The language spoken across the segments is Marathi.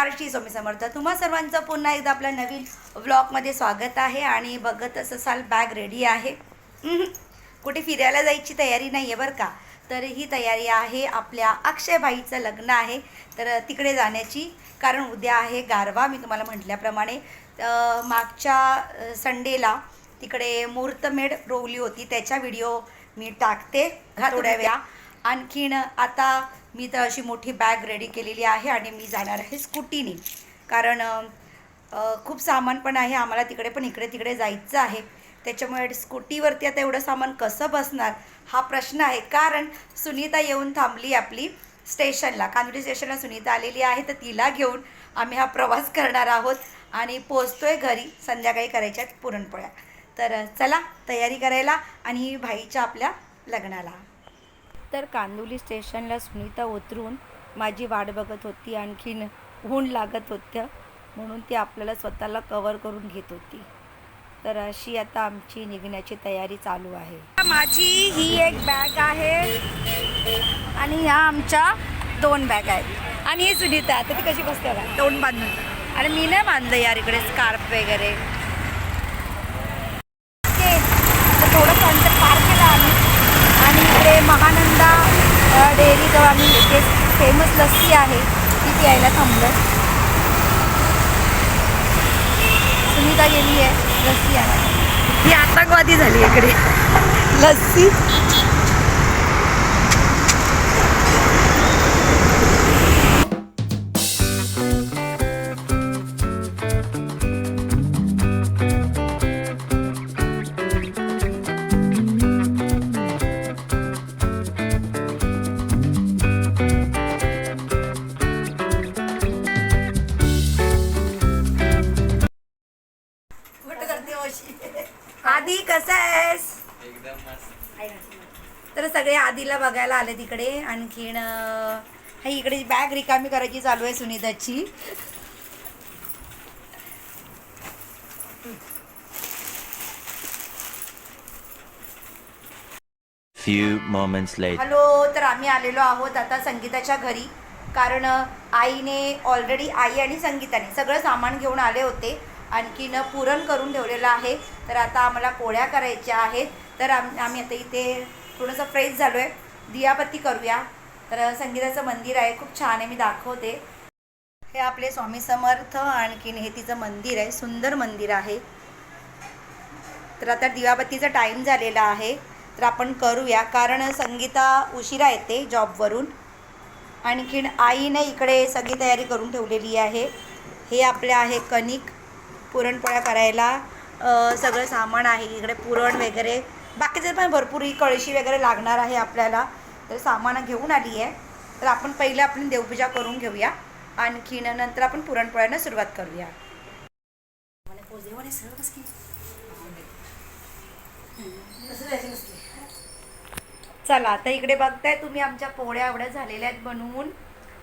नमस्कार श्री स्वामी समर्थ तुम्हा सर्वांचं पुन्हा एकदा आपल्या नवीन व्लॉगमध्ये स्वागत आहे आणि बघतच असाल बॅग रेडी आहे. कुठे फिरायला जायची तयारी नाही आहे बरं का? तर ही तयारी आहे. आपल्या अक्षयभाईचं लग्न आहे. तर तिकडे जाण्याची कारण उद्या आहे गारवा. मी तुम्हाला म्हटल्याप्रमाणे मागच्या संडेला तिकडे मुहूर्तमेढ रोवली होती. त्याच्या व्हिडिओ मी टाकते. थोड्या वेळा आणखीन आता मी तर अशी मोठी बॅग रेडी केलेली आहे आणि मी जाणार आहे स्कूटीने कारण खूप सामान पण आहे आम्हाला तिकडे पण इकडे तिकडे जायचं आहे. त्याच्यामुळे स्कूटीवरती आता एवढं सामान कसं बसणार? हा प्रश्न आहे. कारण सुनीता येऊन थांबली आपली स्टेशनला. कांदुरी स्टेशनला सुनीता आलेली आहे तर तिला घेऊन आम्ही हा प्रवास करणार आहोत आणि पोचतोय घरी संध्याकाळी करायच्या आहेत पुरणपोळ्या. तर चला तयारी करायला आणि भाईच्या आपल्या लग्नाला. तर कांदुली स्टेशनला सुनीता उतरून माझी वाट बघत होती आणखीन ऊन लागत होतं म्हणून ती आपल्याला स्वतःला कवर करून घेत होती. तर अशी आता आमची निघण्याची तयारी चालू आहे. माझी ही एक बॅग आहे आणि ह्या आमच्या दोन बॅग आहेत. आणि ही सुनीता आता ती कशी बसते बघा. तोंड बांधून. आणि मी नाही बांधलं यार इकडे स्कार्फ वगैरे. ओके तर थोडंसं अंतर पार केलं आम्ही. इकडे महानंदा डेअरीजवळ आम्ही इथे फेमस लस्सी आहे ती प्यायला थांबलं सुनीता गेली आहे लस्सी आणायला. ही आतंकवादी झाली इकडे. लस्सी? आधी कसं आहेस? एकदम मस्त. तर सगळे आधीला बघायला आले तिकडे. आणखीन हा इकडे बॅग रिकामी करायची चालू आहे सुनीताची. Few moments later. हॅलो तर आम्ही आलेलो आहोत आता संगीताच्या घरी. कारण आईने ऑलरेडी आई आणि संगीताने सगळं सामान घेऊन आले होते. आणखीन पुरण करून ठेवलेलं आहे. तर आता आम्हाला पोळ्या करायच्या आहेत. तर आम आम्ही आता इथे थोडंसं फ्रेश झालो आहे दियाबत्ती करूया. तर संगीताचं मंदिर आहे. खूप छान आहे. मी दाखवते. हे आपले स्वामी समर्थ आणखीन हे तिचं मंदिर आहे. सुंदर मंदिर आहे. तर आता दिवाबत्तीचा टाईम झालेला आहे. तर आपण करूया. कारण संगीता उशिरा येते जॉबवरून. आणखीन आईने इकडे सगळी तयारी करून ठेवलेली आहे. हे आपले आहे कणिक पुरणपोळ्या करायला. सगळं सामान आहे इकडे पुरण वगैरे. बाकीचं पण भरपूर ही कळशी वगैरे लागणार आहे आपल्याला. तर सामान घेऊन आली आहे. तर आपण पहिले आपण देवपूजा करून घेऊया. आणखीन नंतर आपण पुरणपोळ्यांना सुरुवात करूया. चला आता इकडे बघताय तुम्ही आमच्या पोळ्या एवढ्या झालेल्या आहेत बनवून.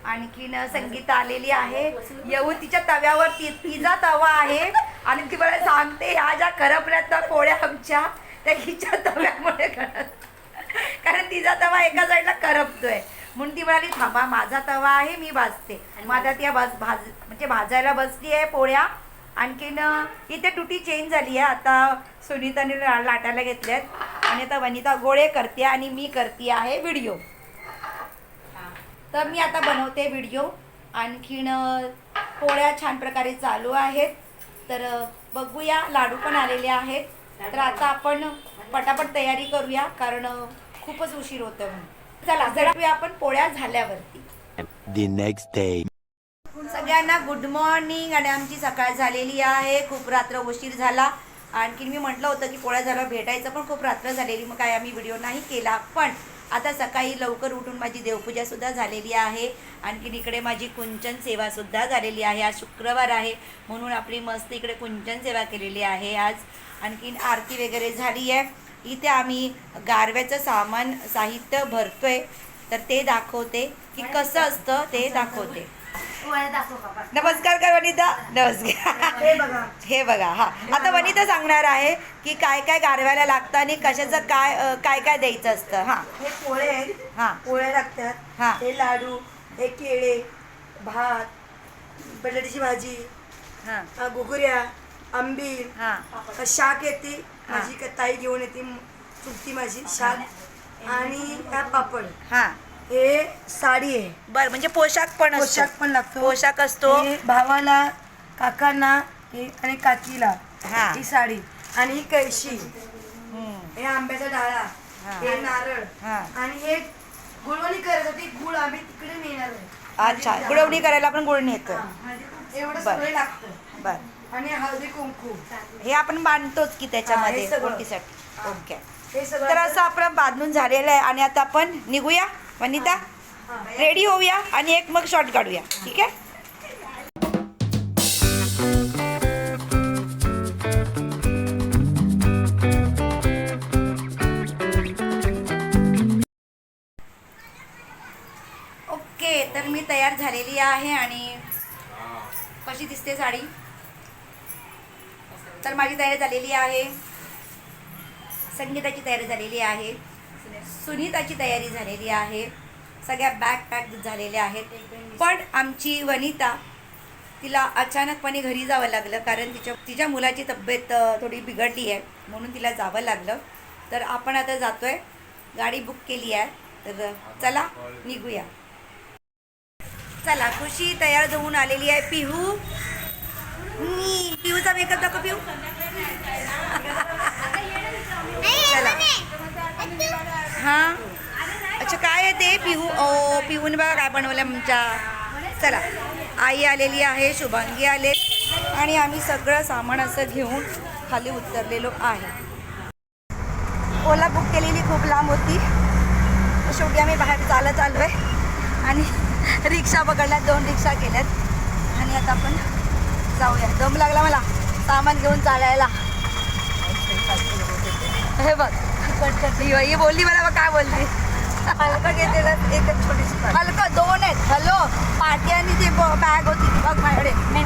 आणखीन संगीता आलेली आहे. येऊ तिच्या तव्यावर ती तिचा तवा आहे. आणि ती मला सांगते ह्या ज्या करपल्यात ना पोळ्या आमच्या त्या हिच्या तव्यामुळे करत. कारण तिचा तवा एका साईडला करपतोय. म्हणून ती म्हणाली थांबा माझा तवा आहे मी भाजते. माझ्या त्या भाज भाज म्हणजे भाजायला बसली आहे पोळ्या. आणखीन इथे ड्युटी चेंज झाली आहे. आता सुनीताने लाटायला घेतल्यात. आणि आता वनिता गोळे करते आणि मी करते आहे व्हिडिओ. तर मी आता बनवते व्हिडिओ आणखीन पोळ्या छान प्रकारे चालू आहेत. तर बघूया लाडू पण आलेले आहेत. तर आता आपण पटापट तयारी करूया कारण खूपच उशीर होतं म्हणून. चला जरा आपण पोळ्या झाल्यावरती. सगळ्यांना गुड मॉर्निंग आणि आमची सकाळ झालेली आहे. खूप रात्र उशीर झाला. आणखीन मी म्हटलं होतं की पोळ्या झाल्यावर भेटायचं पण खूप रात्र झालेली मग काय आम्ही व्हिडिओ नाही केला. पण आता सकाळी लवकर उठून माझी देवपूजासुद्धा झालेली आहे. आणखीन इकडे माझी कुंचन सेवासुद्धा झालेली आहे. आज शुक्रवार आहे म्हणून आपली मस्त इकडे कुंचन सेवा केलेली आहे आज. आणखीन आरती वगैरे झाली आहे. इथे आम्ही गारव्याचं सामान साहित्य भरतोय. तर ते दाखवते की कसं असतं ते दाखवते. नमस्कार कर वनिता. नमस्कार. हे बघा. हे बघा हा. आता वनिता सांगणार आहे की काय काय गारव्याला लागतं आणि कशाचं काय काय काय द्यायचं असतं हा. हे पोळे आहेत. हा. पोळे लागतात. हा. हे लाडू हे केळे भात बटाट्याची भाजी हां. घुगऱ्या आंबील हां. शाक येते. माझी क- ताई घेऊन येते. चुकती माझी. शाक आणि पापड. हां. हे साडी आहे. बरं म्हणजे पोशाख पण असतो. पोशाख पण लागतो. पोशाख असतो. हे भावाला काकांना हे आणि काकीला हा. ही साडी. आणि ही कैशी. हम्म. हे आंब्याचा डाळा. हा. हे नारळ. हा. आणि हे गुळवणी करायसाठी गुळ आम्ही तिकडे नेणार आहे. अच्छा गुळवणी करायला आपण गुळणी येतो हा. एवढं बरं. सगळं लागतं. बर. आणि हळदी कुंकू. हे आपण बांधतोच की त्याच्यामध्ये हा, हे सगळं. ओके. हे. सगळं तर असं आपलं बांधून झालेलं आहे आणि आता आपण निघूया. वनिता रेडी होऊया आणि एक मग शॉर्ट काढूया. ठीक आहे? ओके तर मी तयार झालेली आहे आणि कशी दिसते साडी? तर माझी तयारी झालेली आहे. संगीताची तयारी झालेली आहे. सुनीताची तयारी झालेली आहे. सगळ्या बॅग पॅक झालेल्या आहेत. पण आमची वनिता तिला अचानकपणे घरी जावं लागलं कारण तिच्या तिच्या मुलाची तब्येत थोडी बिघडली आहे. म्हणून तिला जावं लागलं. तर आपण आता जातोय. गाडी बुक केली आहे. तर चला निघूया. चला खुशी तयार होऊन आलेली आहे पिहू. नी, पिहूचा मेकअप दाखव पिहू. चला. हां. अच्छा काय आहे ते? पिहू ओ पिहून बघा काय बनवलं आमच्या. चला. आई आलेली आहे शुभांगी आले. आणि आम्ही सगळं सामान असं घेऊन खाली उतरलेलो आहे. ओला बुक केलेली खूप लांब होती. शेवटी आम्ही बाहेर चालत आलो आहे आणि रिक्षा पकडल्यात दोन रिक्षा केल्यात. आणि आता आपण जाऊया. दम लागला मला सामान घेऊन चालायला. हे बघ. ही बोलली मला बघ काय बोलली? हलकं घेतलेलं एकच छोटीशी हलकं दोन आहेत. हॅलो पाटी आणि ती बॅग होती ती बघ माझ्याकडे मेन